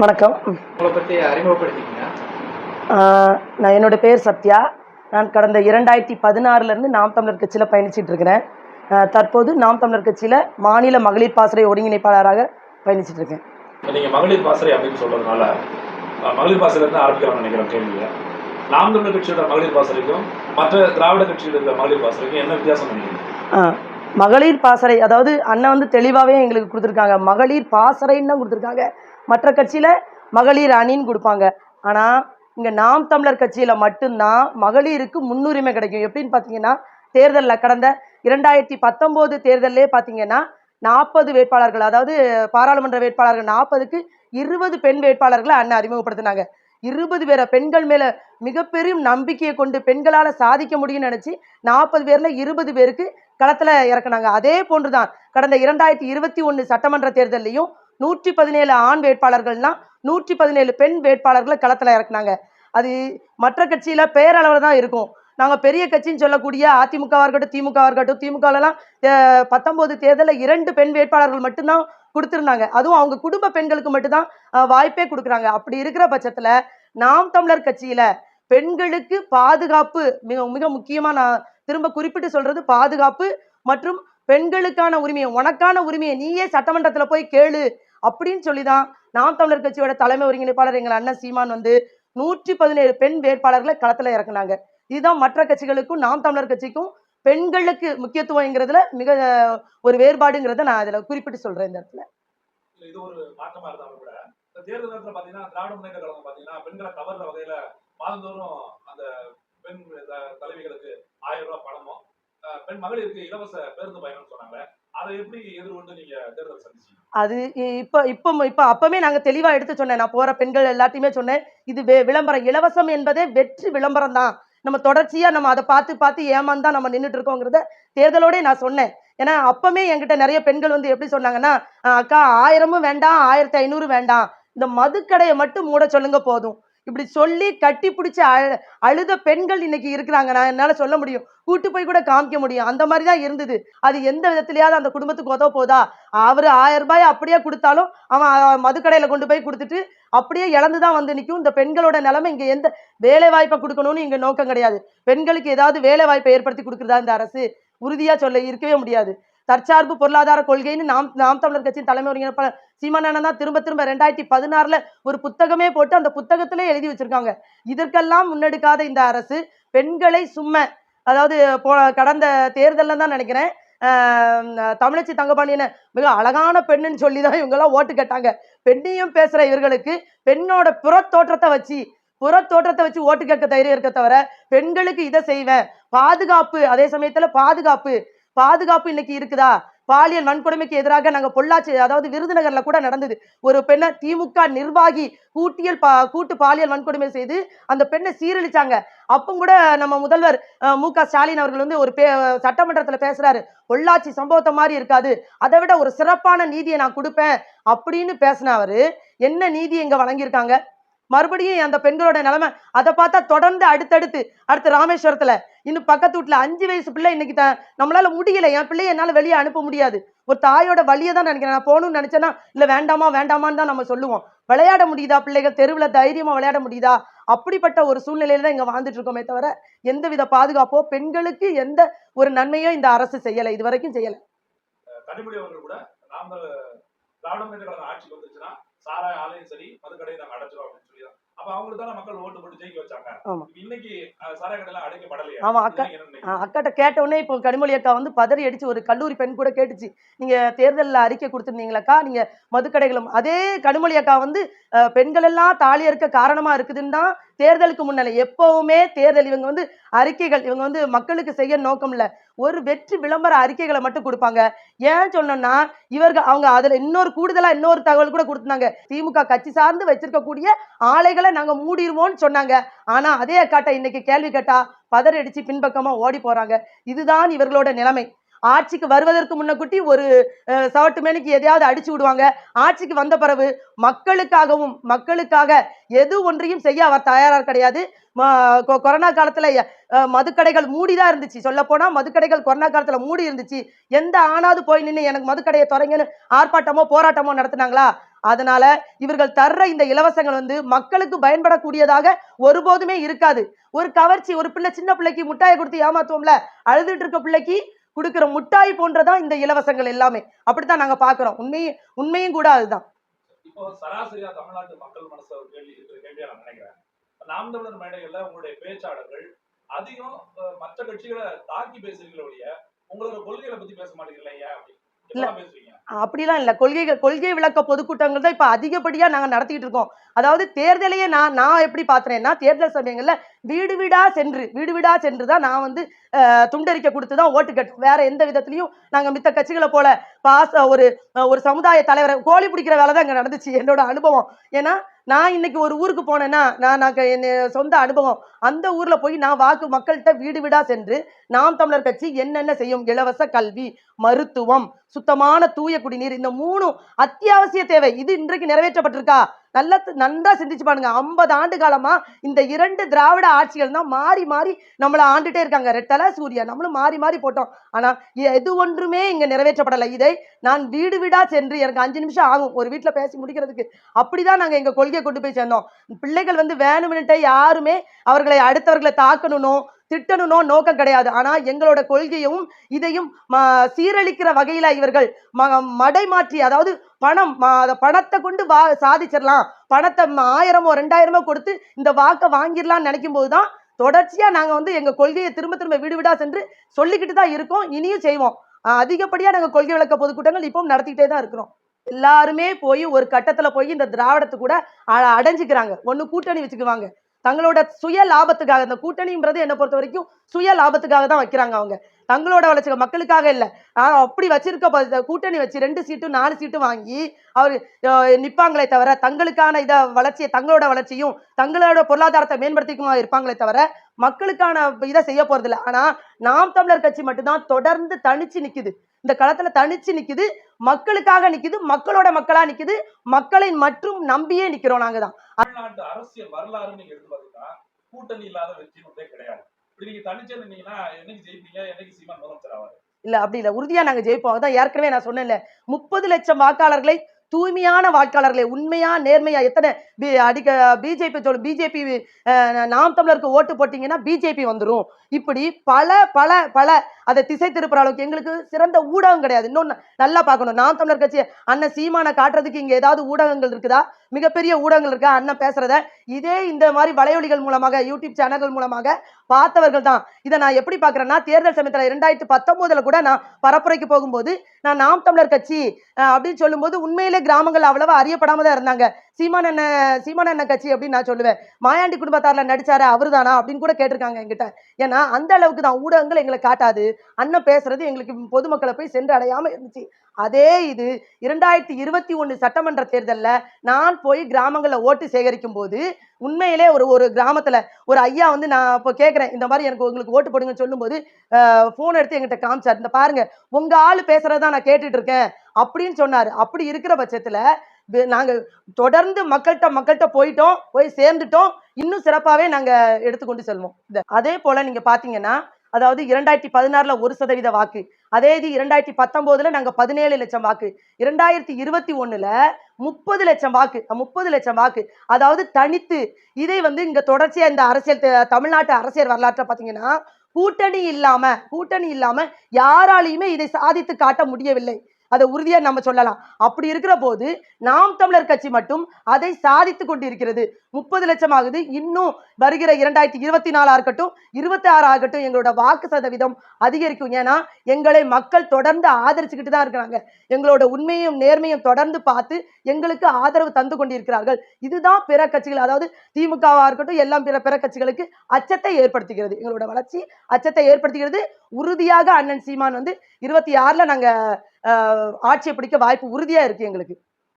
வணக்கம். உங்களை பற்றி அறிமுகப்படுத்திக்கங்க. ஆஹ் நான் என்னோட பேர் சத்யா. நான் கடந்த இரண்டாயிரத்தி பதினாறுலேருந்து நாம் தமிழர் கட்சியில் பயணிச்சிட்டு இருக்கிறேன். தற்போது நாம் தமிழர் கட்சியில் மாநில மகளிர் பாசறை ஒருங்கிணைப்பாளராக பயணிச்சிட்டு இருக்கேன். நீங்கள் மகளிர் பாசறை அப்படின்னு சொல்கிறதுனால மகளிர் பாசறையிலேருந்து ஆரம்பிக்கலாம்னு நினைக்கிறேன் கேள்வியை நாம் தமிழர் கட்சியோட மகளிர் பாசறைக்கும் மற்ற திராவிட கட்சியில் இருக்கிற மகளிர் பாசறைக்கும் என்ன வித்தியாசம் நினைக்கிறீங்க? மகளிர் பாசறை அதாவது அண்ணன் வந்து தெளிவாகவே எங்களுக்கு கொடுத்துருக்காங்க. மகளிர் பாசறைன்னு தான் கொடுத்துருக்காங்க. மற்ற கட்சியில் மகளிர் அணின்னு கொடுப்பாங்க. ஆனால் இங்கே நாம் தமிழர் கட்சியில் மட்டும்தான் மகளிருக்கு முன்னுரிமை கிடைக்கும். எப்படின்னு பார்த்தீங்கன்னா தேர்தலில் கடந்த இரண்டாயிரத்தி பத்தொம்போது தேர்தலே பார்த்தீங்கன்னா நாற்பது வேட்பாளர்கள் அதாவது பாராளுமன்ற வேட்பாளர்கள் நாற்பதுக்கு இருபது பெண் வேட்பாளர்களை அண்ணன் அறிமுகப்படுத்தினாங்க. இருபது பேரை பெண்கள் மேலே மிகப்பெரும் நம்பிக்கையை கொண்டு பெண்களால் சாதிக்க முடியும்னு நினச்சி நாற்பது பேரில் இருபது பேருக்கு களத்தில் இறக்குனாங்க. அதே போன்று தான் கடந்த இரண்டாயிரத்தி இருபத்தி ஒன்று சட்டமன்ற தேர்தல்லையும் நூற்றி பதினேழு ஆண் வேட்பாளர்கள்னா நூற்றி பதினேழு பெண் வேட்பாளர்களை களத்தில் இறக்குனாங்க. அது மற்ற கட்சியில் பேரளவில் தான் இருக்கும். நாங்கள் பெரிய கட்சின்னு சொல்லக்கூடிய அதிமுகவாக இருக்கட்டும் திமுகவாக இருக்கட்டும் திமுகலலாம் பத்தொம்போது தேர்தலில் இரண்டு பெண் வேட்பாளர்கள் மட்டும்தான் கொடுத்துருந்தாங்க. அதுவும் அவங்க குடும்ப பெண்களுக்கு மட்டும்தான் வாய்ப்பே கொடுக்குறாங்க. அப்படி இருக்கிற பட்சத்தில் நாம் தமிழர் கட்சியில் பெண்களுக்கு பாதுகாப்பு மிக மிக முக்கியமாக நான் திரும்ப குறிப்பிட்டு சொல்றது பாதுகாப்பு மற்றும் பெண்களுக்கான உரிமையை உனக்கான உரிமையை நீயே சட்டமன்றத்தில் போய் கேளு அப்படின்னு சொல்லி தான் நாம் தமிழர் கட்சியோட தலைமை ஒருங்கிணைப்பாளர் எங்கள் அண்ணன் சீமான் வந்து நூற்றி பதினேழு பெண் வேட்பாளர்களை களத்தில் இறக்குனாங்க. இதுதான் மற்ற கட்சிகளுக்கும் நாம் தமிழர் கட்சிக்கும் பெண்களுக்கு முக்கியத்துவங்கிறதுல மிக ஒரு வேறுபாடுங்கிறத நான் அதில் குறிப்பிட்டு சொல்றேன் இந்த இடத்துல. இது ஒரு மாற்றமா இருந்தாலும் கூட தேர்தல் நேரத்தில் பார்த்தீங்கன்னா திராவிட முன்னேற்ற கழகம் பார்த்தீங்கன்னா பெண்களை கவர்ற வகையில மாதந்தோறும் அந்த பெண் த- தலைவிகளுக்கு ஆயிரம் ரூபாய் பணமும் அஹ், பெண் மகளிருக்கு இலவச பேருந்து பயணம் சொன்னாங்க அதை எப்படி எதிர்கொண்டு நீங்க தேர்தல் சந்திச்சீங்க? அது இப்போ இப்ப இப்ப இப்ப அப்பவே நாங்க தெளிவா எடுத்து சொன்னேன். நான் போற பெண்கள் எல்லாத்தையுமே சொன்னேன். இது வே- விளம்பரம். இலவசம் என்பதே வெற்றி விளம்பரம் தான். நம்ம தொடர்ச்சியா நம்ம அதை பார்த்து பார்த்து ஏமாந்தான் நம்ம நின்றுட்டு இருக்கோங்கிறத தேர்தலோடய நான் சொன்னேன். ஏன்னா அப்பமே என்கிட்ட நிறைய பெண்கள் வந்து எப்படி சொன்னாங்கன்னா அக்கா ஆயிரமும் வேண்டாம் ஆயிரத்தி ஐநூறு வேண்டாம். இந்த மதுக்கடையை மட்டும் மூட சொல்லுங்க போதும். இப்படி சொல்லி கட்டி பிடிச்சி அழுத பெண்கள் இன்னைக்கு இருக்கிறாங்க. நான் என்னால் சொல்ல முடியும். கூட்டு போய் கூட காமிக்க முடியும். அந்த மாதிரி தான் இருந்தது. அது எந்த விதத்துலையாவது அந்த குடும்பத்துக்கு உதவ போதா? அவர் ஆயிரம் ரூபாய் அப்படியே கொடுத்தாலும் அவன் மதுக்கடையில் கொண்டு போய் கொடுத்துட்டு அப்படியே இழந்து தான் வந்து நிற்கும் இந்த பெண்களோட நிலைமை இங்கே எந்த வேலை வாய்ப்பை கொடுக்கணும்னு இங்கே நோக்கம் கிடையாது. பெண்களுக்கு ஏதாவது வேலை வாய்ப்பை ஏற்படுத்தி கொடுக்குறதா இந்த அரசு? உறுதியாக சொல்ல இருக்கவே முடியாது. தற்சார்பு பொருளாதார கொள்கைன்னு நாம் நாம் தமிழர் கட்சியின் தலைமை ஒருங்கிணைப்பாளர் சீமானண்ணன் தான் திரும்ப திரும்ப ரெண்டாயிரத்தி பதினாறுல ஒரு புத்தகமே போட்டு அந்த புத்தகத்திலே எழுதி வச்சிருக்காங்க. இதற்கெல்லாம் முன்னெடுக்காத இந்த அரசு பெண்களை சும்மா அதாவது போ கடந்த தேர்தலில் தான் நினைக்கிறேன். தமிழச்சி தங்கபாண்டியனை மிக அழகான பெண்ணுன்னு சொல்லி தான் இவங்கெல்லாம் ஓட்டு கேட்டாங்க. பெண்ணையும் பேசுகிற இவர்களுக்கு பெண்ணோட புறத்தோற்றத்தை வச்சு புறத்தோற்றத்தை வச்சு ஓட்டு கேட்க தைரியம் இருக்க தவிர பெண்களுக்கு இதை செய்வேன். பாதுகாப்பு அதே சமயத்தில் பாதுகாப்பு. பாதுகாப்பு இன்னைக்கு இருக்குதா? பாலியல் வன்கொடுமைக்கு எதிராக நாங்கள் பொள்ளாச்சி அதாவது விருதுநகரில் கூட நடந்தது. ஒரு பெண்ணை திமுக நிர்வாகி கூட்டியல் பா கூட்டு பாலியல் வன்கொடுமை செய்து அந்த பெண்ணை சீரழிச்சாங்க. அப்போ கூட நம்ம முதல்வர் மு க. ஸ்டாலின் அவர்கள் வந்து ஒரு பே சட்டமன்றத்தில் பேசுறாரு. பொள்ளாச்சி சம்பவத்தை மாதிரி இருக்காது. அதை விட ஒரு சிறப்பான நீதியை நான் கொடுப்பேன் அப்படின்னு பேசின அவரு என்ன நீதி இங்கே வழங்கியிருக்காங்க? மறுபடியும் அந்த பெண்களோட நிலைமை அதை பார்த்தா தொடர்ந்து அடுத்தடுத்து அடுத்து ராமேஸ்வரத்தில் இன்னும் பக்கத்து வீட்டுல அஞ்சு வயசு பிள்ளை இன்னைக்கு த நம்மளால முடியல. என் பிள்ளைய என்னால வெளியே அனுப்ப முடியாது. ஒரு தாயோட வழியை தான் நினைக்கிறேன். நான் போகணும்னு நினைச்சேன்னா இல்ல வேண்டாமா வேண்டாமான்னு தான் நம்ம சொல்லுவோம். விளையாட முடியுதா பிள்ளைகள்? தெருவில் தைரியமா விளையாட முடியுதா? அப்படிப்பட்ட ஒரு சூழ்நிலையில தான் இங்க வாழ்ந்துட்டு இருக்கோமே தவிர எந்தவித பாதுகாப்போ பெண்களுக்கு எந்த ஒரு நன்மையோ இந்த அரசு செய்யலை. இது வரைக்கும் செய்யல. கூட வந்துச்சுன்னா சாராய ஆலையும் சரி மதுக்கடையை நாங்க அடைச்சிடும் அப்படின்னு சொல்லி அப்ப அவங்களுக்கு தானே மக்கள் ஓட்டு போட்டு ஜெயிக்க வச்சாங்க. இன்னைக்கு கடையெல்லாம் அடைக்கப்படலையா ஆமா, அக்கா- அக்காட்ட கேட்ட உடனே இப்போ கனிமொழி அக்கா வந்து பதறி அடிச்சு ஒரு கல்லூரி பெண் கூட கேட்டுச்சு. நீங்க தேர்தலில் அறிக்கை கொடுத்துருந்தீங்களாக்கா? நீங்க மதுக்கடைகளும் அதே கனிமொழி அக்கா வந்து பெண்கள் எல்லாம் தாலி இருக்க காரணமா இருக்குதுன்னு தான் தேர்தலுக்கு முன்னால. எப்பவுமே தேர்தல் இவங்க வந்து அறிக்கைகள் இவங்க வந்து மக்களுக்கு செய்ய நோக்கம் இல்ல ஒரு வெற்றி விளம்பர அறிக்கைகளை மட்டும் கொடுப்பாங்க. ஏன் சொன்னோம்னா இவர்கள் அவங்க அதுல இன்னொரு கூடுதலா இன்னொரு தகவல் கூட கொடுத்தாங்க திமுக கட்சி சார்ந்து வச்சிருக்கக்கூடிய ஆலைகளை நாங்க மூடிடுவோம்னு சொன்னாங்க. ஆனா அதே காட்ட இன்னைக்கு கேள்வி கேட்டா பதறடிச்சு பின்பக்கமாக பின்பக்கமா ஓடி போறாங்க. இதுதான் இவர்களோட நிலைமை. ஆட்சிக்கு வருவதற்கு முன்னக்குட்டி ஒரு சவட்டு மேனிக்கு எதையாவது அடிச்சு விடுவாங்க. ஆட்சிக்கு வந்த பிறகு மக்களுக்காகவும் மக்களுக்காக எது ஒன்றையும் செய்ய அவர் தயாரா கிடையாது. ம- கொ- கொரோனா காலத்துல மதுக்கடைகள் மதுக்கடைகள் மூடிதான் இருந்துச்சு. சொல்ல போனா மதுக்கடைகள் கொரோனா காலத்துல மூடி இருந்துச்சு. எந்த ஆணாவது போய் நின்று எனக்கு மதுக்கடையை தொடங்கன்னு ஆர்ப்பாட்டமோ போராட்டமோ நடத்தினாங்களா? அதனால இவர்கள் தர்ற இந்த இலவசங்கள் வந்து மக்களுக்கு பயன்படக்கூடியதாக ஒருபோதுமே இருக்காது. ஒரு கவர்ச்சி ஒரு பிள்ளை சின்ன பிள்ளைக்கு முட்டாயை கொடுத்து ஏமாத்துவோம்ல? அழுதுட்டு இருக்க பிள்ளைக்கு கொடுக்குற முட்டாய் போன்றதான் இந்த இலவசங்கள் எல்லாமே. அப்படித்தான் நாங்க பாக்குறோம் உண்மையும் உண்மையும் கூட அதுதான். இப்போ சராசரியா தமிழ்நாட்டு மக்கள் மனசு ஒரு கேள்வி இருக்கிற கேள்வியா நான் நினைக்கிறேன். நாம் தமிழர் மேடைகள்ல உங்களுடைய பேச்சாளர்கள் அதிகம் மற்ற கட்சிகளை தாக்கி பேசுறீங்களே ஒழிய உங்களோட கொள்கைகளை பத்தி பேச மாட்டேங்கிறீங்களா ஏன் பேசுவீங்க அப்படிலாம் இல்லை. கொள்கைகள் கொள்கை விளக்க பொதுக்கூட்டங்கள் தான் இப்போ அதிகப்படியாக நாங்கள் நடத்திட்டு இருக்கோம். அதாவது தேர்தலையே நான் நான் எப்படி பார்க்குறேன்னா தேர்தல் சமயங்களில் வீடு வீடா சென்று வீடு வீடா சென்று தான் நான் வந்து துண்டறிக்கை கொடுத்து தான் ஓட்டு கேட்டோம் வேற எந்த விதத்துலையும் நாங்கள் மித்த கட்சிகளை போல பாச ஒரு ஒரு சமுதாய தலைவரை கோழி பிடிக்கிற வேலை தான் இங்கே நடந்துச்சு என்னோட அனுபவம். ஏன்னா நான் இன்னைக்கு ஒரு ஊருக்கு போனேன்னா நான் நான் என் சொந்த அனுபவம். அந்த ஊர்ல போய் நான் வாக்கு மக்கள்கிட்ட வீடு வீடா சென்று நாம் தமிழர் கட்சி என்னென்ன செய்யும்? இலவச கல்வி மருத்துவம் சுத்தமான தூய குடிநீர் இந்த மூணும் அத்தியாவசிய தேவை. இது இன்றைக்கு நிறைவேற்றப்பட்டிருக்கா? நல்ல நன்றா சிந்திச்சு பாருங்க. ஐம்பது ஆண்டு காலமா இந்த இரண்டு திராவிட ஆட்சிகள் தான் மாறி மாறி நம்மளை ஆண்டுட்டே இருக்காங்க. ரெட்டலை சூர்யா நம்மளும் மாறி மாறி போட்டோம். ஆனா எது ஒன்றுமே இங்க நிறைவேற்றப்படலை. இதை நான் வீடு வீடா சென்று எனக்கு அஞ்சு நிமிஷம் ஆகும். ஒரு வீட்டில் பேசி முடிக்கிறதுக்கு. அப்படிதான் நாங்க எங்க கொள்கையை கொண்டு போய் சேர்ந்தோம். பிள்ளைகள் வந்து வேணும்னுட்டே யாருமே அவர்கள் அடுத்தவர்களை தாக்கணுனோ திட்டணும்னோ நோக்கம் கிடையாது. ஆனா எங்களோட கொள்கையும் இதையும் ம- சீரழிக்கிற வகையில இவர்கள் ம- மடை மாற்றி அதாவது பணம் பணத்தை கொண்டு வா சாதிச்சிடலாம். பணத்தை ஆயிரமோ ரெண்டாயிரமோ கொடுத்து இந்த வாக்கை வாங்கிடலாம்னு நினைக்கும் போது தான் தொடர்ச்சியாக நாங்கள் வந்து எங்கள் கொள்கையை திரும்ப திரும்ப வீடு வீடா சென்று சொல்லிக்கிட்டு தான் இருக்கோம். இனியும் செய்வோம். அதிகப்படியாக நாங்கள் கொள்கை விளக்க பொதுக்கூட்டங்கள் இப்பவும் நடத்திக்கிட்டே தான் இருக்கிறோம். எல்லாருமே போய் ஒரு கட்டத்தில் போய் இந்த திராவிடத்தை கூட அ- ஒன்று கூட்டணி வச்சுக்குவாங்க. தங்களோட சுய லாபத்துக்காக இந்த கூட்டணின்றது என்னை பொறுத்த வரைக்கும் சுய லாபத்துக்காக தான் வைக்கிறாங்க அவங்க. தங்களோட வளர்ச்சி மக்களுக்காக இல்லை. ஆனால் அப்படி வச்சிருக்க கூட்டணி வச்சு ரெண்டு சீட்டும் நாலு சீட்டும் வாங்கி அவர் நிற்பாங்களே தவிர தங்களுக்கான இதை வளர்ச்சியை தங்களோட வளர்ச்சியும் தங்களோட பொருளாதாரத்தை மேம்படுத்திக்குமா இருப்பாங்களே தவிர மக்களுக்கான இதை செய்ய போறதில்ல. ஆனா நாம் தமிழர் கட்சி மட்டும்தான் தொடர்ந்து தனிச்சு நிக்குது. இந்த களத்துல தனிச்சு நிக்குது. மக்களுக்காக நிக்குது மக்களோட மக்களா நிக்குது மக்களை மற்றும் நம்பியே நிக்கிறோம் நாங்க தான் அரசியல் வரலாறு நீங்க எடுத்து பாத்தீங்கன்னா கூட்டணி இல்லாத வெற்றி ஒன்றே கிடையாது. நீங்க தனிச்சே என்னைக்கு ஜெயிப்பீங்க என்னைக்கு சீமான் முதலமைச்சர் ஆவாரு? இல்ல அப்படி இல்ல. உறுதியா நாங்க ஜெயிப்போம். அதான் ஏற்கனவே நான் சொன்னேன்ல முப்பது லட்சம் வாக்காளர்களை தூய்மையான வாக்காளர்களை உண்மையா நேர்மையா எத்தனை பி அடிக்க பிஜேபி சொல்லு பிஜேபி நாம் தமிழருக்கு ஓட்டு போட்டீங்கன்னா பிஜேபி வந்துடும் இப்படி பல பல பல அதை திசை திருப்புற அளவுக்கு எங்களுக்கு சிறந்த ஊடகம் கிடையாது. இன்னொன்று நல்லா பார்க்கணும். நாம் தமிழர் கட்சி அண்ணன் சீமானை காட்டுறதுக்கு இங்கே ஏதாவது ஊடகங்கள் இருக்குதா? மிகப்பெரிய ஊடகங்கள் இருக்கா. அண்ணன் பேசுறத. இதே இந்த மாதிரி வலையொலிகள் மூலமாக யூடியூப் சேனல்கள் மூலமாக பார்த்தவர்கள் தான். இதை நான் எப்படி பார்க்குறேன்னா தேர்தல் சமயத்தில் ரெண்டாயிரத்தி பத்தொம்போதில் கூட நான் பரப்புரைக்கு போகும்போது நான் நாம் தமிழர் கட்சி அப்படின்னு சொல்லும்போது உண்மையிலே கிராமங்கள் அவ்வளவா அறியப்படாம தான் இருந்தாங்க. சீமான் அண்ணன் சீமான் அண்ணன் கட்சி அப்படின்னு நான் சொல்லுவேன். மாயாண்டி குடும்பத்தாரில் நடிச்சாரு அவருதானா அப்படின்னு கூட கேட்டிருக்காங்க எங்கிட்ட ஏன்னா அந்த அளவுக்கு தான் ஊடகங்கள் எங்களை காட்டாது. அண்ணன் பேசுறது எங்களுக்கு பொதுமக்களை போய் சென்று அடையாம இருந்துச்சு. அதே இது இரண்டாயிரத்தி இருபத்தி ஒன்று சட்டமன்ற தேர்தலில் நான் போய் கிராமங்களில் ஓட்டு சேகரிக்கும் போது உண்மையிலே ஒரு ஒரு கிராமத்தில் ஒரு ஐயா வந்து நான் இப்போ கேட்குறேன் இந்த மாதிரி எனக்கு உங்களுக்கு ஓட்டு போடுங்கன்னு சொல்லும்போது ஃபோன் எடுத்து எங்கிட்ட காமிச்சார். இந்த பாருங்க உங்கள் ஆள் பேசுறதா நான் கேட்டுட்டு இருக்கேன் அப்படின்னு சொன்னார். அப்படி இருக்கிற பட்சத்தில் நாங்கள் தொடர்ந்து மக்கள்கிட்ட மக்கள்கிட்ட போயிட்டோம் போய் சேர்ந்துட்டோம். இன்னும் சிறப்பாகவே நாங்கள் எடுத்துக்கொண்டு செல்வோம். அதே போல் நீங்கள் பார்த்தீங்கன்னா அதாவது இரண்டாயிரத்தி பதினாறுல ஒரு சதவீத வாக்கு அதே இது இரண்டாயிரத்தி பத்தொம்போதில் நாங்கள் பதினேழு லட்சம் வாக்கு இரண்டாயிரத்தி இருபத்தி ஒன்றில் முப்பது லட்சம் வாக்கு முப்பது லட்சம் வாக்கு. அதாவது தனித்து இதை வந்து இங்கே தொடர்ச்சியாக இந்த அரசியல் தமிழ்நாட்டு அரசியல் வரலாற்றை பார்த்தீங்கன்னா கூட்டணி இல்லாமல் கூட்டணி இல்லாமல் யாராலையுமே இதை சாதித்து காட்ட முடியவில்லை. அதை உறுதியாக நம்ம சொல்லலாம். அப்படி இருக்கிற போது நாம் தமிழர் கட்சி மட்டும் அதை சாதித்து கொண்டிருக்கிறது. முப்பது லட்சம் ஆகுது. இன்னும் வருகிற இரண்டாயிரத்தி இருபத்தி நாலா இருக்கட்டும் இருபத்தி ஆறு ஆகட்டும் எங்களோட வாக்கு சதவீதம் அதிகரிக்கும். ஏன்னா எங்களை மக்கள் தொடர்ந்து ஆதரிச்சுக்கிட்டு தான் இருக்கிறாங்க. எங்களோட உண்மையும் நேர்மையும் தொடர்ந்து பார்த்து எங்களுக்கு ஆதரவு தந்து கொண்டிருக்கிறார்கள். இதுதான் பிற கட்சிகள் அதாவது திமுகவாக இருக்கட்டும் எல்லாம் பிற பிற கட்சிகளுக்கு அச்சத்தை ஏற்படுத்துகிறது. எங்களோட வளர்ச்சி அச்சத்தை ஏற்படுத்துகிறது. உறுதியாக அண்ணன் சீமான் வந்து இருபத்தி ஆறுல நாங்க ஆஹ், ஆட்சியை பிடிக்க வாய்ப்பு உறுதியா இருக்கு எங்களுக்கு.